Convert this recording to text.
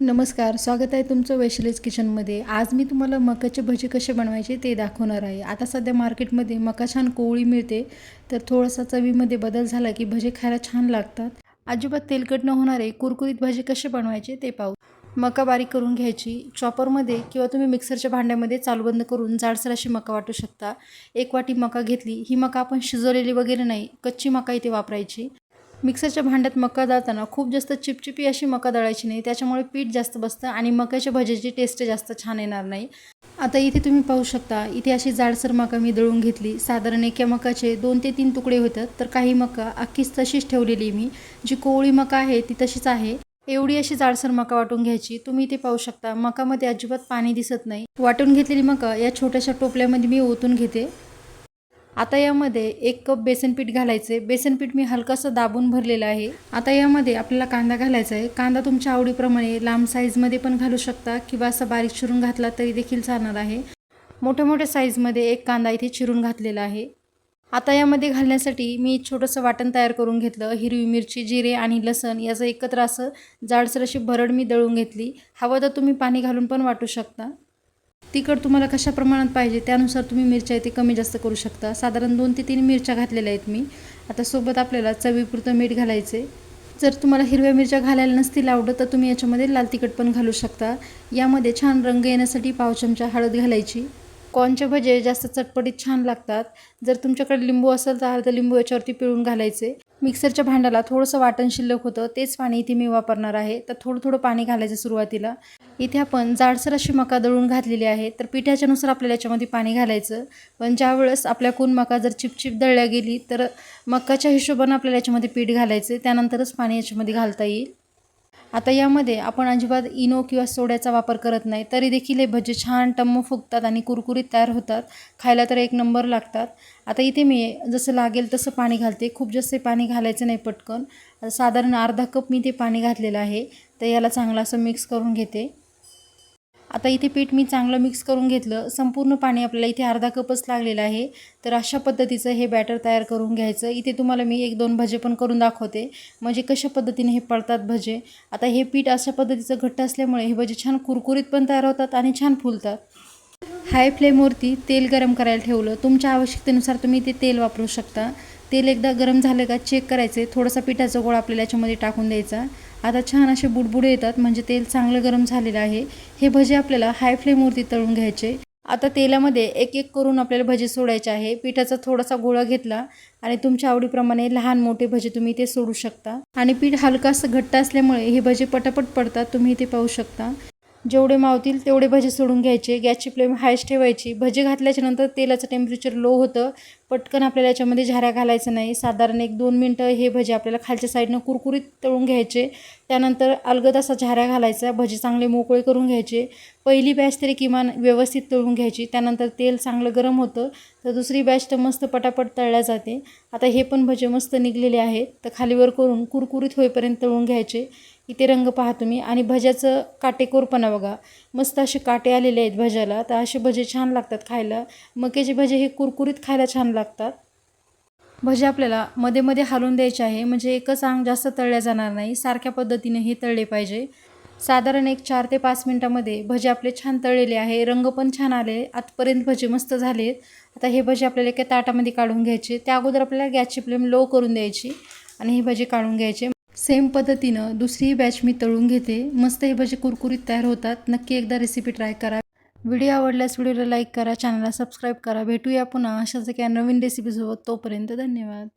नमस्कार स्वागत आहे तुमचं वैशिलेज किचनमध्ये. आज मी तुम्हाला मकाचे भजी कसे बनवायचे ते दाखवणार आहे. आता सध्या मार्केटमध्ये मका छान कोवळी मिळते तर थोडासा चवीमध्ये बदल झाला की भजे खायला छान लागतात. अजिबात तेलकट न होणारे कुरकुरीत भजे कसे बनवायचे ते पाहू. मका बारीक करून घ्यायची. चॉपरमध्ये किंवा तुम्ही मिक्सरच्या भांड्यामध्ये चालूबंद करून जाडसर अशी मका वाटू शकता. एक वाटी मका घेतली. ही मका आपण शिजवलेली वगैरे नाही कच्ची मका इथे वापरायची. मिक्सरच्या भांड्यात मका दळताना खूप जास्त चिपचिपी अशी मका दळायची नाही त्याच्यामुळे पीठ जास्त बसतं आणि मक्याच्या भज्याची टेस्ट जास्त छान येणार नाही. आता इथे तुम्ही पाहू शकता इथे अशी जाडसर मका मी दळून घेतली. साधारण एका मकाचे दोन ते तीन तुकडे होतात तर काही मका अख्खीच तशीच ठेवलेली मी. जी कोवळी मका आहे ती तशीच आहे. एवढी अशी जाडसर मका वाटून घ्यायची. तुम्ही इथे पाहू शकता मकामध्ये अजिबात पाणी दिसत नाही. वाटून घेतलेली मका या छोट्याशा टोपल्यामध्ये मी ओतून घेते. आता यामध्ये एक कप बेसनपीठ घालायचे बेसनपीठ मी हलकासं दाबून भरलेलं आहे. आता यामध्ये आपल्याला कांदा घालायचा आहे. कांदा तुमच्या आवडीप्रमाणे लांब साईजमध्ये पण घालू शकता किंवा असं बारीक चिरून घातला तरी देखील चालणार आहे. मोठ्या मोठ्या साईजमध्ये एक कांदा इथे चिरून घातलेला आहे. आता यामध्ये घालण्यासाठी मी छोटंसं वाटण तयार करून घेतलं. हिरवी मिरची जिरे आणि लसण याचं एकत्र असं जाडसर अशी भरड मी दळून घेतली. हवं तर तुम्ही पाणी घालून पण वाटू शकता. तिखट तुम्हाला कशा प्रमाणात पाहिजे त्यानुसार तुम्ही मिरच्या इथे कमी जास्त करू शकता. साधारण दोन ते तीन मिरच्या घातलेल्या आहेत मी. आता सोबत आपल्याला चवीपुरतं मीठ घालायचे जर तुम्हाला हिरव्या मिरच्या घालायला नसतील आवडत तर तुम्ही याच्यामध्ये लाल तिखट पण घालू शकता. यामध्ये छान रंग येण्यासाठी पाव चमचा हळद घालायची. कॉर्नचे भजे जास्त चटपटीत छान लागतात. जर तुमच्याकडे लिंबू असेल तर अर्धा लिंबू याच्यावरती पिळून घालायचे. मिक्सरच्या भांड्याला थोडंसं वाटण शिल्लक होतं तेच पाणी इथे मी वापरणार आहे. तर थोडं थोडं पाणी घालायचं सुरुवातीला. इथे आपण जाडसर अशी मका दळून घातलेली आहे. तर पिठाच्यानुसार आपल्याला याच्यामध्ये पाणी घालायचं. पण ज्यावेळेस आपल्याकडून मका जर चिपचिप दळल्या गेली तर मकाच्या हिशोबानं आपल्याला याच्यामध्ये पीठ घालायचं. त्यानंतरच पाणी याच्यामध्ये घालता येईल. आता यामध्ये आपण अजिबात इनो किंवा सोड्याचा वापर करत नाही तरी देखील हे भजे छान टम्म फुगतात आणि कुरकुरीत तयार होतात. खायला तर एक नंबर लागतात. आता इथे मी जसं लागेल तसं पाणी घालते. खूप जास्त पाणी घालायचं नाही पटकन. साधारण अर्धा कप मी ते पाणी घातलेलं आहे. तर याला चांगलं असं मिक्स करून घेते. आता इथे पीठ मी चांगलं मिक्स करून घेतलं. संपूर्ण पाणी आपल्याला इथे अर्धा कपच लागलेलं आहे. तर अशा पद्धतीचं हे बॅटर तयार करून घ्यायचं. इथे तुम्हाला मी एक दोन भजे पण करून दाखवते. म्हणजे कशा पद्धतीने हे पडतात भजे. आता हे पीठ अशा पद्धतीचं घट्ट असल्यामुळे हे भजे छान कुरकुरीत पण तयार होतात आणि छान फुलतात. हाय फ्लेमवरती तेल गरम करायला ठेवलं. तुमच्या आवश्यकतेनुसार तुम्ही ते तेल वापरू शकता. तेल एकदा गरम झालं का चेक करायचे. थोडासा पिठाचा गोळा आपल्याला याच्यामध्ये टाकून द्यायचा. आता छान असे बुडबुडे येतात म्हणजे तेल चांगलं गरम झालेलं आहे. हे भजे आपल्याला हाय फ्लेमवरती तळून घ्यायचे. आता तेलामध्ये एक एक करून आपल्याला भजे सोडायचे आहे. पिठाचा थोडासा गोळा घेतला आणि तुमच्या आवडीप्रमाणे लहान मोठे भजे तुम्ही ते सोडू शकता. आणि पीठ हलकासं घट्ट असल्यामुळे हे भजे पटापट पडतात तुम्ही ते पाहू शकता. जेवढे मावतील तेवढे भजे सोडून घ्यायचे. गॅसची फ्लेम हायच ठेवायची. भजे घातल्याच्या नंतर तेलाचं टेम्परेचर लो होतं. पटकन आपल्याला याच्यामध्ये झाऱ्या घालायचं नाही. साधारण एक दोन मिनटं हे भजे आपल्याला खालच्या साईडनं कुरकुरीत तळून घ्यायचे. त्यानंतर अलगद असा झाऱ्या घालायचा. भजे चांगले मोकळे करून घ्यायचे. पहिली बॅच तरी किमान व्यवस्थित तळून घ्यायची. त्यानंतर तेल चांगलं गरम होतं. तर दुसरी बॅच तर मस्त पटापट तळल्या जाते. आता हे पण भजे मस्त निघलेले आहेत. तर खालीवर करून कुरकुरीत होईपर्यंत तळून घ्यायचे. इथे रंग पहा तुम्ही. आणि भज्याचं काटेकोरपणा बघा. मस्त असे काटे आलेले आहेत भज्याला. तर असे भजे छान लागतात खायला. मकेचे भजे हे कुरकुरीत खायला छान लागतात. भजे आपल्याला मध्ये मध्ये हालून द्यायचे आहे. म्हणजे एकच अंग जास्त तळल्या जाणार नाही. सारख्या पद्धतीने हे तळले पाहिजे. साधारण एक चार ते पाच मिनटामध्ये भजे आपले छान तळलेले आहे. रंग पण छान आले. आतपर्यंत भजे मस्त झाले. आता हे भजे आपल्याला एका ताटामध्ये काढून घ्यायचे. त्या अगोदर आपल्याला गॅसची फ्लेम लो करून द्यायची. आणि हे भजे काढून घ्यायचे. सेम पद्धतीनं दुसरी बॅच मी तळून घेते. मस्त हे भजे कुरकुरीत तयार होतात. नक्की एकदा रेसिपी ट्राय करा. व्हिडिओ आवडल्यास व्हिडिओला लाईक करा. चॅनलला सबस्क्राईब करा. भेटूया पुन्हा. अशाच एका नवीन रेसिपीसोबत तोपर्यंत धन्यवाद.